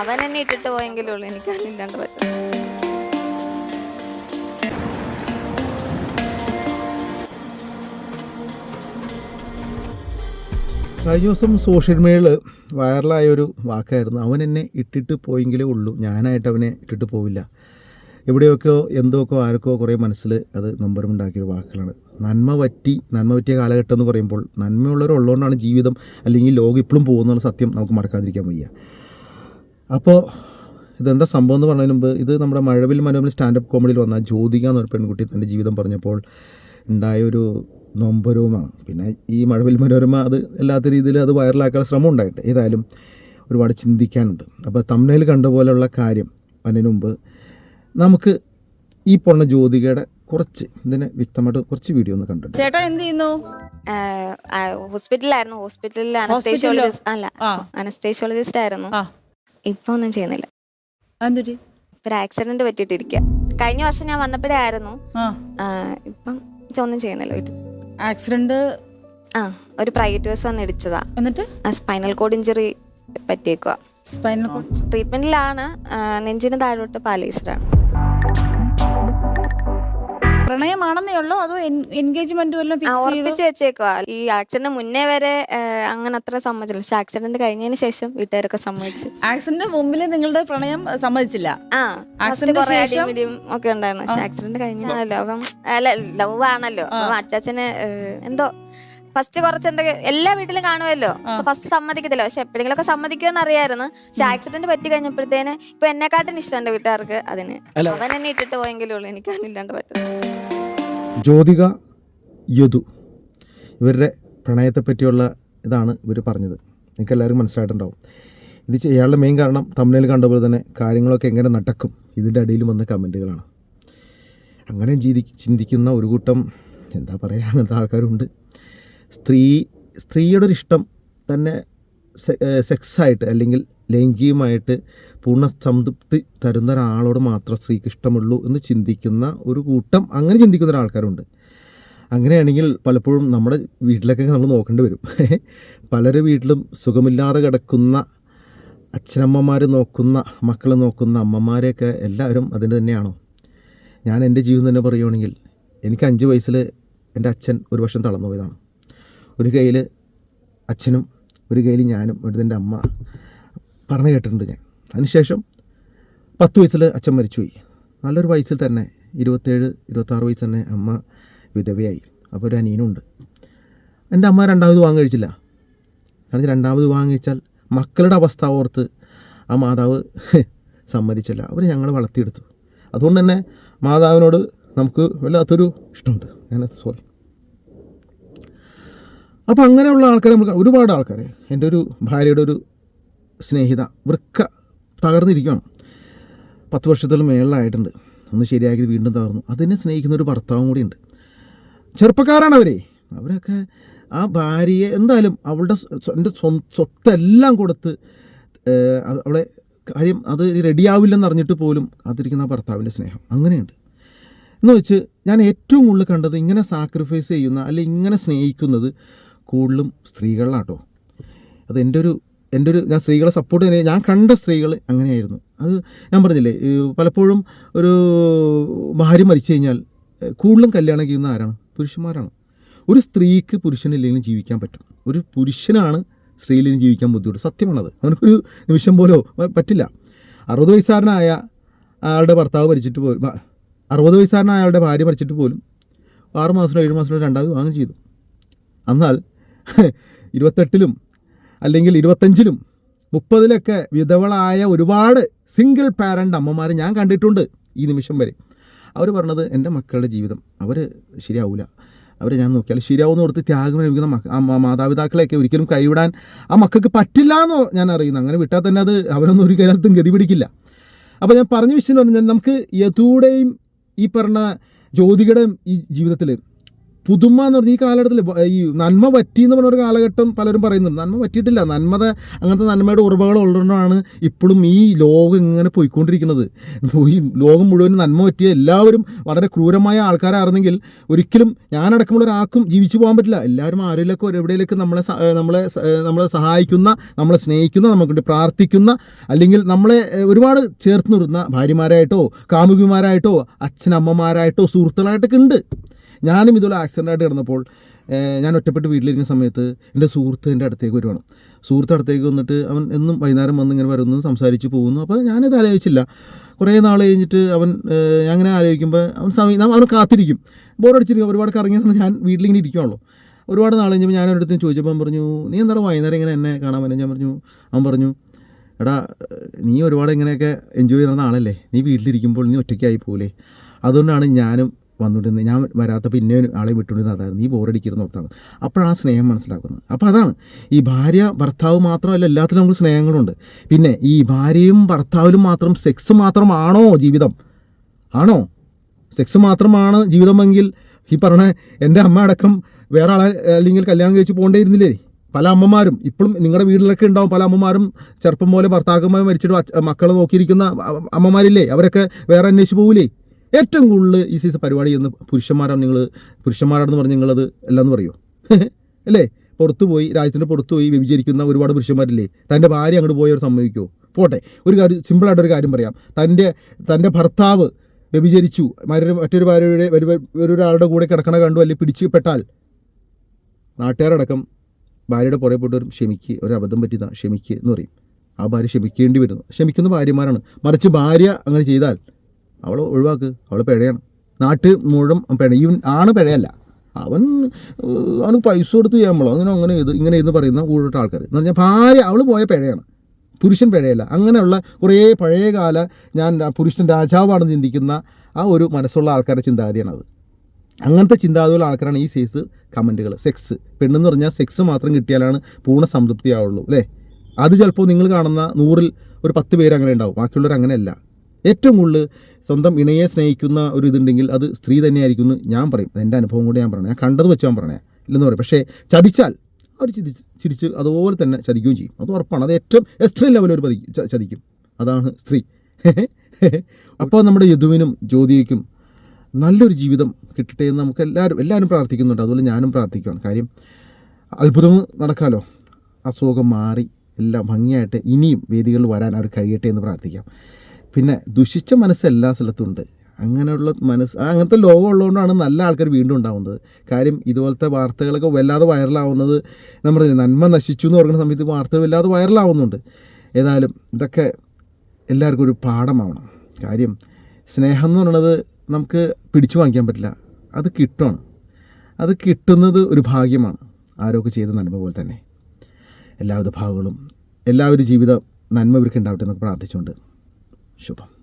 അവൻ എന്നെ ഇട്ടിട്ട് പോയെങ്കിലേ ഉള്ളൂ എനിക്ക് അവനില്ലാണ്ട് പറ്റും കഴിഞ്ഞ ദിവസം സോഷ്യൽ മീഡിയയിൽ വൈറലായ ഒരു വാക്കായിരുന്നു. അവൻ എന്നെ ഇട്ടിട്ട് പോയെങ്കിലേ ഉള്ളൂ. ഞാനായിട്ട് അവനെ ഇട്ടിട്ട് പോവില്ല. എവിടെയൊക്കെയോ എന്തൊക്കെയോ ആർക്കോ കുറേ മനസ്സിൽ അത് നൊമ്പരമുണ്ടാക്കിയൊരു വാക്കുകളാണ്. നന്മ പറ്റി നന്മ പറ്റിയ കാലഘട്ടം എന്ന് പറയുമ്പോൾ നന്മയുള്ളവരുള്ളതുകൊണ്ടാണ് ജീവിതം അല്ലെങ്കിൽ ലോകം ഇപ്പോഴും പോകുന്നുള്ള സത്യം നമുക്ക് മറക്കാതിരിക്കാൻ വയ്യ. അപ്പോൾ ഇതെന്താ സംഭവം എന്ന് പറഞ്ഞതിന് മുമ്പ് ഇത് നമ്മുടെ മഴവിൽ മനോരമ സ്റ്റാൻഡപ്പ് കോമഡിയിൽ വന്ന ജ്യോതിക എന്നൊരു പെൺകുട്ടി തന്റെ ജീവിതം പറഞ്ഞപ്പോൾ ഉണ്ടായൊരു നൊമ്പരവുമാണ് പിന്നെ ഈ മഴവിൽ മനോരമ അത് എല്ലാത്ത രീതിയിൽ അത് വൈറലാക്കാൻ ശ്രമം ഉണ്ടായിട്ട്. ഏതായാലും ഒരുപാട് ചിന്തിക്കാനുണ്ട്. അപ്പോൾ തമിഴിൽ കണ്ട പോലെയുള്ള കാര്യം അതിന് മുമ്പ് നമുക്ക് ഈ പൊണ്ണ ജ്യോതികയുടെ കുറച്ച് ഇതിനെ വ്യക്തമായിട്ട് കുറച്ച് വീഡിയോ ഒന്ന് കണ്ടു ചേട്ടാ എന്ത് ചെയ്യുന്നു? ഹോസ്പിറ്റലിലായിരുന്നു. ഹോസ്പിറ്റലിൽ അനസ്തേഷ്യോളജിസ്റ്റ് അല്ല അനസ്തേഷ്യോളജിസ്റ്റ് ആയിരുന്നു. ആ. ഇപ്പൊ ഒന്നും ചെയ്യുന്നില്ല. എന്തൊരു ഇപ്പൊ ഒരു ആക്സിഡന്റ് പറ്റിയിട്ടിരിക്കുക കഴിഞ്ഞ വർഷം ഞാൻ വന്നപ്പോഴേ ആയിരുന്നു. ആ. ആ, ഇപ്പം ഒന്നും ചെയ്യുന്നില്ല വീട്ടിൽ. ആക്സിഡന്റ് ആ ഒരു പ്രൈവറ്റ് ബസ് വന്ന് ഇടിച്ചതാ. എന്നിട്ട്? ആ സ്പൈനൽ കോഡ് ഇഞ്ചുറി പറ്റിയേക്കുക സ്പൈനൽ കോഡ് ട്രീറ്റ്മെന്റിലാണ് നെഞ്ചിന് താഴോട്ട് പാലീസറാണ് പ്രണയമാണെന്നേ ഉള്ളോ. അതോ എൻഗേജ്മെന്റ് വല്ലതും ഫിക്സ് ചെയ്ത്? ഉറപ്പിച്ച് വെച്ചേക്കുക ഈ ആക്സിഡന്റ് മുന്നേ വരെ ആ, അങ്ങനെ അത്ര സമ്മതിച്ചില്ല. പക്ഷെ ആക്സിഡന്റ് കഴിഞ്ഞതിന് ശേഷം വീട്ടുകാരൊക്കെ സമ്മതിച്ചു. ആക്സിഡന്റ് മുമ്പിൽ നിങ്ങളുടെ പ്രണയം സമ്മതിച്ചില്ല? ആ Accident കുറെ ശേഷം? അടിമിടിയും ഒക്കെ ഉണ്ടായിരുന്നു. പക്ഷെ ആക്സിഡന്റ് കഴിഞ്ഞാലോ അപ്പം അല്ല ലവ് ആണല്ലോ അപ്പം അച്ചാച്ചന് എന്തോ ഫസ്റ്റ് കുറച്ച് എന്തൊക്കെ എല്ലാ വീട്ടിലും കാണുമല്ലോ ഫസ്റ്റ് സമ്മതിക്കത്തില്ല. പക്ഷെ എപ്പോഴെങ്കിലും ഒക്കെ സമ്മതിക്കുമെന്ന് അറിയായിരുന്നു പക്ഷെ ആക്സിഡന്റ് പറ്റി കഴിഞ്ഞപ്പോഴത്തേന് ഇപ്പൊ എന്നെക്കാട്ടിന് ഇഷ്ടമുണ്ട് വീട്ടുകാർക്ക് അതിന്. അവൻ എന്നെ ഇട്ടിട്ട് പോയെങ്കിലും ഉള്ളൂ. എനിക്ക് അവനില്ലാണ്ട് പറ്റും ജ്യോതിക യദു. ഇവരുടെ പ്രണയത്തെ പറ്റിയുള്ള ഇതാണ് ഇവർ പറഞ്ഞത്. നിങ്ങൾക്ക് എല്ലാവർക്കും മനസ്സിലായിട്ടുണ്ടാവും. ഇത് ചെയ്യാനുള്ള മെയിൻ കാരണം തമിഴിൽ കണ്ടപോലെ തന്നെ കാര്യങ്ങളൊക്കെ എങ്ങനെ നടക്കും ഇതിന്റെ അടിയിൽ വന്ന കമന്റുകളാണ് അങ്ങനെ ചിന്തി ചിന്തിക്കുന്ന ഒരു കൂട്ടം എന്താ പറയുക അങ്ങനത്തെ ആൾക്കാരുണ്ട്. സ്ത്രീ സ്ത്രീയുടെ ഒരു ഇഷ്ടം തന്നെ സെക്സായിട്ട് അല്ലെങ്കിൽ ലൈംഗികമായിട്ട് പൂർണ സംതൃപ്തി തരുന്ന ഒരാളോട് മാത്രം സ്ത്രീക്ക് ഇഷ്ടമുള്ളൂ എന്ന് ചിന്തിക്കുന്ന ഒരു കൂട്ടം അങ്ങനെ ചിന്തിക്കുന്ന ഒരാൾക്കാരുണ്ട്. അങ്ങനെയാണെങ്കിൽ പലപ്പോഴും നമ്മുടെ വീട്ടിലൊക്കെ നമ്മൾ നോക്കേണ്ടി വരും. പലരും വീട്ടിലും സുഖമില്ലാതെ കിടക്കുന്ന അച്ഛനമ്മമാർ നോക്കുന്ന മക്കൾ നോക്കുന്ന അമ്മമാരെയൊക്കെ എല്ലാവരും അതിന് തന്നെയാണോ? ഞാൻ എന്റെ ജീവിതം തന്നെ പറയുകയാണെങ്കിൽ എനിക്ക് അഞ്ച് വയസ്സിൽ എന്റെ അച്ഛൻ ഒരു വർഷം തളർന്നു പോയതാണ് ഒരു കയ്യിൽ അച്ഛനും ഒരു കയ്യിൽ ഞാനും ഒരു എന്റെ അമ്മ പറഞ്ഞു കേട്ടിട്ടുണ്ട് ഞാൻ. അതിനുശേഷം പത്ത് വയസ്സിൽ അച്ഛൻ മരിച്ചുപോയി. നല്ലൊരു വയസ്സിൽ തന്നെ ഇരുപത്തേഴ് ഇരുപത്താറ് വയസ്സ് തന്നെ അമ്മ വിധവയായി. അപ്പോൾ ഒരു അനിയനുണ്ട്. എന്റെ അമ്മ രണ്ടാമത് വിവാഹം കഴിച്ചില്ല. കാരണം രണ്ടാമത് വിവാഹം കഴിച്ചാൽ മക്കളുടെ അവസ്ഥ ഓർത്ത് ആ മാതാവ് സമ്മതിച്ചില്ല. അവർ ഞങ്ങൾ വളർത്തിയെടുത്തു. അതുകൊണ്ട് തന്നെ മാതാവിനോട് നമുക്ക് വല്ലാത്തൊരു ഇഷ്ടമുണ്ട്. ഞാൻ സോറി. അപ്പോൾ അങ്ങനെയുള്ള ആൾക്കാരെ നമുക്ക് ഒരുപാട് ആൾക്കാർ എന്റെ ഒരു ഭാര്യയുടെ ഒരു സ്നേഹിത വൃക്ക തകർന്നിരിക്കുകയാണ്. പത്ത് വർഷത്തിൽ മേളിലായിട്ടുണ്ട്. ഒന്ന് ശരിയാക്കി വീണ്ടും തകർന്നു. അതിനെ സ്നേഹിക്കുന്ന ഒരു ഭർത്താവും കൂടിയുണ്ട്. ചെറുപ്പക്കാരാണ് അവരെ അവരൊക്കെ ആ ഭാര്യയെ എന്തായാലും അവളുടെ എന്റെ സ്വ- സ്വത്തെല്ലാം കൊടുത്ത് അവളെ കാര്യം അത് റെഡിയാവില്ലെന്ന് അറിഞ്ഞിട്ട് പോലും കാത്തിരിക്കുന്ന ഭർത്താവിന്റെ സ്നേഹം. അങ്ങനെയുണ്ട്. എന്ന് വെച്ച് ഞാൻ ഏറ്റവും കൂടുതൽ കണ്ടത് ഇങ്ങനെ സാക്രിഫൈസ് ചെയ്യുന്ന അല്ലെങ്കിൽ ഇങ്ങനെ സ്നേഹിക്കുന്നത് കൂടുതലും സ്ത്രീകളിലാട്ടോ. അത് എന്റെ ഒരു എന്റെ ഒരു ഞാൻ സ്ത്രീകളെ സപ്പോർട്ട് ചെയ്യുന്ന ഞാൻ കണ്ട സ്ത്രീകൾ അങ്ങനെയായിരുന്നു. അത് ഞാൻ പറഞ്ഞില്ലേ പലപ്പോഴും ഒരു ഭാര്യ മരിച്ചു കഴിഞ്ഞാൽ കൂടുതലും കല്യാണം ചെയ്യുന്ന ആരാണ്? പുരുഷന്മാരാണ്. ഒരു സ്ത്രീക്ക് പുരുഷനില്ലെങ്കിലും ജീവിക്കാൻ പറ്റും. ഒരു പുരുഷനാണ് സ്ത്രീയിലും ജീവിക്കാൻ ബുദ്ധിമുട്ട്. സത്യമാണത്. അവനക്കൊരു നിമിഷം പോലോ പറ്റില്ല. അറുപത് വയസ്സുകാരനായ അയാളുടെ ഭർത്താവ് മരിച്ചിട്ട് പോലും അറുപത് വയസ്സുകാരനായ അയാളുടെ ഭാര്യ മരിച്ചിട്ട് പോലും ആറ് മാസത്തിനോ ഏഴ് മാസത്തിലോ രണ്ടാമത് വാങ്ങുകയും ചെയ്തു. എന്നാൽ ഇരുപത്തെട്ടിലും അല്ലെങ്കിൽ ഇരുപത്തഞ്ചിലും മുപ്പതിലൊക്കെ വിധവളായ ഒരുപാട് സിംഗിൾ പാരന്റ് അമ്മമാർ ഞാൻ കണ്ടിട്ടുണ്ട് ഈ നിമിഷം വരെ. അവർ പറഞ്ഞത് എന്റെ മക്കളുടെ ജീവിതം. അവർ ശരിയാവില്ല അവരെ ഞാൻ നോക്കിയാൽ ശരിയാവുമെന്ന് ഓർത്ത് ത്യാഗം ലഭിക്കുന്ന മാതാപിതാക്കളെയൊക്കെ ഒരിക്കലും കൈവിടാൻ ആ മക്കൾക്ക് പറ്റില്ല എന്ന് ഞാൻ അറിയുന്നു. അങ്ങനെ വിട്ടാൽ തന്നെ അത് അവരൊന്നും ഒരു കാലത്തും ഗതി പിടിക്കില്ല. അപ്പോൾ ഞാൻ പറഞ്ഞു വിഷയം എന്ന് പറഞ്ഞാൽ നമുക്ക് യഥൂടെയും ഈ പറഞ്ഞ ജ്യോതികയുടെയും ഈ ജീവിതത്തിൽ പുതുമ എന്ന് പറഞ്ഞ ഈ കാലഘട്ടത്തിൽ ഈ നന്മ പറ്റി എന്ന് പറഞ്ഞ ഒരു കാലഘട്ടം പലരും പറയുന്നുണ്ട്. നന്മ പറ്റിയിട്ടില്ല നന്മത അങ്ങനത്തെ നന്മയുടെ ഉറവകൾ ഉള്ളതുകൊണ്ടാണ് ഇപ്പോഴും ഈ ലോകം ഇങ്ങനെ പോയിക്കൊണ്ടിരിക്കുന്നത്. ഈ ലോകം മുഴുവൻ നന്മ പറ്റിയ എല്ലാവരും വളരെ ക്രൂരമായ ആൾക്കാരായിരുന്നെങ്കിൽ ഒരിക്കലും ഞാനടക്കമുള്ള ഒരാൾക്കും ജീവിച്ചു പോകാൻ പറ്റില്ല. എല്ലാവരും ആരിലൊക്കെ എവിടെയൊക്കെ നമ്മളെ നമ്മളെ നമ്മളെ സഹായിക്കുന്ന നമ്മളെ സ്നേഹിക്കുന്ന നമുക്ക് പ്രാർത്ഥിക്കുന്ന അല്ലെങ്കിൽ നമ്മളെ ഒരുപാട് ചേർത്ത് നിർത്തുന്ന ഭാര്യമാരായിട്ടോ കാമുകിമാരായിട്ടോ അച്ഛനമ്മമാരായിട്ടോ സുഹൃത്തുക്കളായിട്ടൊക്കെ ഉണ്ട്. ഞാനും ഇതുപോലെ ആക്സിഡന്റ് ആയിട്ട് കിടന്നപ്പോൾ ഞാൻ ഒറ്റപ്പെട്ട് വീട്ടിലിരിക്കുന്ന സമയത്ത് എന്റെ സുഹൃത്ത് എന്റെ അടുത്തേക്ക് വരുവാണ് സുഹൃത്ത് അടുത്തേക്ക് വന്നിട്ട് അവൻ എന്നും വൈകുന്നേരം വന്ന് ഇങ്ങനെ വരുന്നു സംസാരിച്ച് പോകുന്നു. അപ്പോൾ ഞാനിത് ആലോചിച്ചില്ല. കുറേ നാൾ കഴിഞ്ഞിട്ട് അവൻ അങ്ങനെ ആലോചിക്കുമ്പോൾ അവൻ സമയം അവൻ കാത്തിരിക്കും. ബോറടിച്ചിരിക്കും. ഒരുപാട് കറങ്ങിയാണ് ഞാൻ വീട്ടിലിങ്ങനെ ഇരിക്കുവാണല്ലോ. ഒരുപാട് നാൾ കഴിഞ്ഞപ്പോൾ ഞാൻ അടുത്ത് ചോദിച്ചപ്പോൾ അവൻ പറഞ്ഞു നീ എന്താണ് വൈകുന്നേരം ഇങ്ങനെ എന്നെ കാണാൻ പറ്റും ഞാൻ പറഞ്ഞു അവൻ പറഞ്ഞു എടാ നീ ഒരുപാട് ഇങ്ങനെയൊക്കെ എൻജോയ് ചെയ്യുന്ന ആളല്ലേ. നീ വീട്ടിലിരിക്കുമ്പോൾ നീ ഒറ്റയ്ക്കായി പോലെ അതുകൊണ്ടാണ് ഞാനും വന്നുകൊണ്ടിരുന്നത്. ഞാൻ വരാത്ത പിന്നെ ആളെ വിട്ടുകൊണ്ടിരുന്ന അതായിരുന്നു. നീ ബോറടിക്കരുന്ന് ഓർത്താണ്. അപ്പോഴാണ് സ്നേഹം മനസ്സിലാക്കുന്നത് അപ്പോൾ അതാണ്. ഈ ഭാര്യ ഭർത്താവ് മാത്രമല്ല എല്ലാത്തിലും നമുക്ക് സ്നേഹങ്ങളുണ്ട്. പിന്നെ ഈ ഭാര്യയും ഭർത്താവിലും മാത്രം സെക്സ് മാത്രമാണോ ജീവിതം? ആണോ? സെക്സ് മാത്രമാണ് ജീവിതമെങ്കിൽ ഈ പറഞ്ഞ എന്റെ അമ്മ അടക്കം വേറെ ആളെ അല്ലെങ്കിൽ കല്യാണം കഴിച്ച് പോകേണ്ടിയിരുന്നില്ലേ? പല അമ്മമാരും ഇപ്പോഴും നിങ്ങളുടെ വീട്ടിലൊക്കെ ഉണ്ടാവും പല അമ്മമാരും ചെറുപ്പം പോലെ ഭർത്താക്കന്മാർ മരിച്ചിട്ട് മക്കളെ നോക്കിയിരിക്കുന്ന അമ്മമാരില്ലേ? അവരൊക്കെ വേറെ അന്വേഷിച്ച് പോകില്ലേ ഏറ്റവും കൂടുതൽ ഈ സീസൺ പരിപാടി ചെയ്യുന്ന പുരുഷന്മാരാണ് നിങ്ങൾ പുരുഷന്മാരാണെന്ന് പറഞ്ഞ് നിങ്ങളത് എല്ലാം എന്ന് പറയുമോ അല്ലേ? പുറത്തു പോയി രാജ്യത്തിന്റെ പുറത്തു പോയി വ്യഭിചരിക്കുന്ന ഒരുപാട് പുരുഷന്മാരില്ലേ? തന്റെ ഭാര്യ അങ്ങോട്ട് പോയവർ സമ്മതിക്കുമോ പോട്ടെ. ഒരു കാര്യം സിമ്പിളായിട്ടൊരു കാര്യം പറയാം. തന്റെ തന്റെ ഭർത്താവ് വ്യഭിചരിച്ചു. മറ്റൊരു മറ്റൊരു ഭാര്യയുടെ ഒരു ഒരാളുടെ കൂടെ കിടക്കണ കണ്ടു അല്ലെങ്കിൽ പിടിച്ചുപെട്ടാൽ? നാട്ടുകാരടക്കം ഭാര്യയുടെ പുറകെ പോയിട്ട് ഒരു ക്ഷമിക്ക്. ഒരു അബദ്ധം പറ്റിയതാണ് ക്ഷമിക്ക് എന്ന് പറയും. ആ ഭാര്യ ക്ഷമിക്കേണ്ടി വരുന്നു. ക്ഷമിക്കുന്ന ഭാര്യമാരാണ്. മറിച്ച് ഭാര്യ അങ്ങനെ ചെയ്താൽ അവൾ ഒഴിവാക്ക്. അവൾ പിഴയാണ്. നാട്ട് മുഴുവൻ പിഴ. ഈവൻ ആണ് പിഴയല്ല. അവൻ അവന് പൈസ കൊടുത്ത് ചെയ്യാമല്ലോ അങ്ങനെ അങ്ങനെ ഇത് ഇങ്ങനെ എന്ന് പറയുന്ന കൂടുതൽ ആൾക്കാർ എന്ന് പറഞ്ഞാൽ ഭാര്യ അവൾ പോയ പിഴയാണ്. പുരുഷൻ പിഴയല്ല. അങ്ങനെയുള്ള കുറേ പഴയകാല ഞാൻ പുരുഷൻ രാജാവാണെന്ന് ചിന്തിക്കുന്ന ആ ഒരു മനസ്സുള്ള ആൾക്കാരുടെ ചിന്താഗതിയാണത്. അങ്ങനത്തെ ചിന്താഗതിയുള്ള ആൾക്കാരാണ് ഈ സൈസ് കമന്റുകൾ സെക്സ്. പെണ്ണെന്ന് പറഞ്ഞാൽ സെക്സ് മാത്രം കിട്ടിയാലാണ് പൂർണ സംതൃപ്തിയാവുള്ളൂ അല്ലേ? അത് ചിലപ്പോൾ നിങ്ങൾ കാണുന്ന നൂറിൽ ഒരു പത്ത് പേര് അങ്ങനെ ഉണ്ടാവും. ബാക്കിയുള്ളവർ അങ്ങനെയല്ല. ഏറ്റവും കൂടുതൽ സ്വന്തം ഇണയെ സ്നേഹിക്കുന്ന ഒരു ഇതുണ്ടെങ്കിൽ അത് സ്ത്രീ തന്നെയായിരിക്കും എന്ന് ഞാൻ പറയും. എന്റെ അനുഭവം കൂടി ഞാൻ പറയണേ. ഞാൻ കണ്ടത് വെച്ച് ഞാൻ പറയണേ. ഇല്ലെന്ന് പറയും. പക്ഷേ ചതിച്ചാൽ അവർ ചിരി ചിരിച്ച് അതുപോലെ തന്നെ ചതിക്കുകയും ചെയ്യും. അത് ഉറപ്പാണ്. അത് ഏറ്റവും എക്സ്ട്രീം ലെവലിൽ ഒരു പതി ചതിക്കും. അതാണ് സ്ത്രീ. അപ്പോൾ നമ്മുടെ യദുവിനും ജ്യോതിക്കും നല്ലൊരു ജീവിതം കിട്ടട്ടെ എന്ന് നമുക്ക് എല്ലാവരും എല്ലാവരും പ്രാർത്ഥിക്കുന്നുണ്ട്. അതുപോലെ ഞാനും പ്രാർത്ഥിക്കുകയാണ് കാര്യം അത്ഭുതം നടക്കാമല്ലോ അസുഖം മാറി. എല്ലാം ഭംഗിയായിട്ട് ഇനിയും വേദികളിൽ വരാൻ അവർ കഴിയട്ടെ എന്ന് പ്രാർത്ഥിക്കാം. പിന്നെ ദുഷിച്ച മനസ്സ് എല്ലാ സ്ഥലത്തും ഉണ്ട്. അങ്ങനെയുള്ള മനസ്സ് അങ്ങനത്തെ ലോകം ഉള്ളതുകൊണ്ടാണ് നല്ല ആൾക്കാർ വീണ്ടും ഉണ്ടാകുന്നത് കാര്യം ഇതുപോലത്തെ വാർത്തകളൊക്കെ വല്ലാതെ വൈറലാവുന്നത് നമ്മൾ നന്മ നശിച്ചു എന്ന് പറയുന്ന സമയത്ത് വാർത്തകൾ വല്ലാതെ വൈറലാവുന്നുണ്ട്. ഏതായാലും ഇതൊക്കെ എല്ലാവർക്കും ഒരു പാഠമാവണം. കാര്യം സ്നേഹം എന്ന് പറയുന്നത് നമുക്ക് പിടിച്ചു വാങ്ങിക്കാൻ പറ്റില്ല. അത് കിട്ടണം. അത് കിട്ടുന്നത് ഒരു ഭാഗ്യമാണ്. ആരൊക്കെ ചെയ്ത നന്മ പോലെ തന്നെ. എല്ലാവിധ ഭാഗങ്ങളും എല്ലാവരും ജീവിതം നന്മ ഇവർക്ക് ഉണ്ടാവട്ടെ എന്നൊക്കെ പ്രാർത്ഥിച്ചുകൊണ്ട് しょと。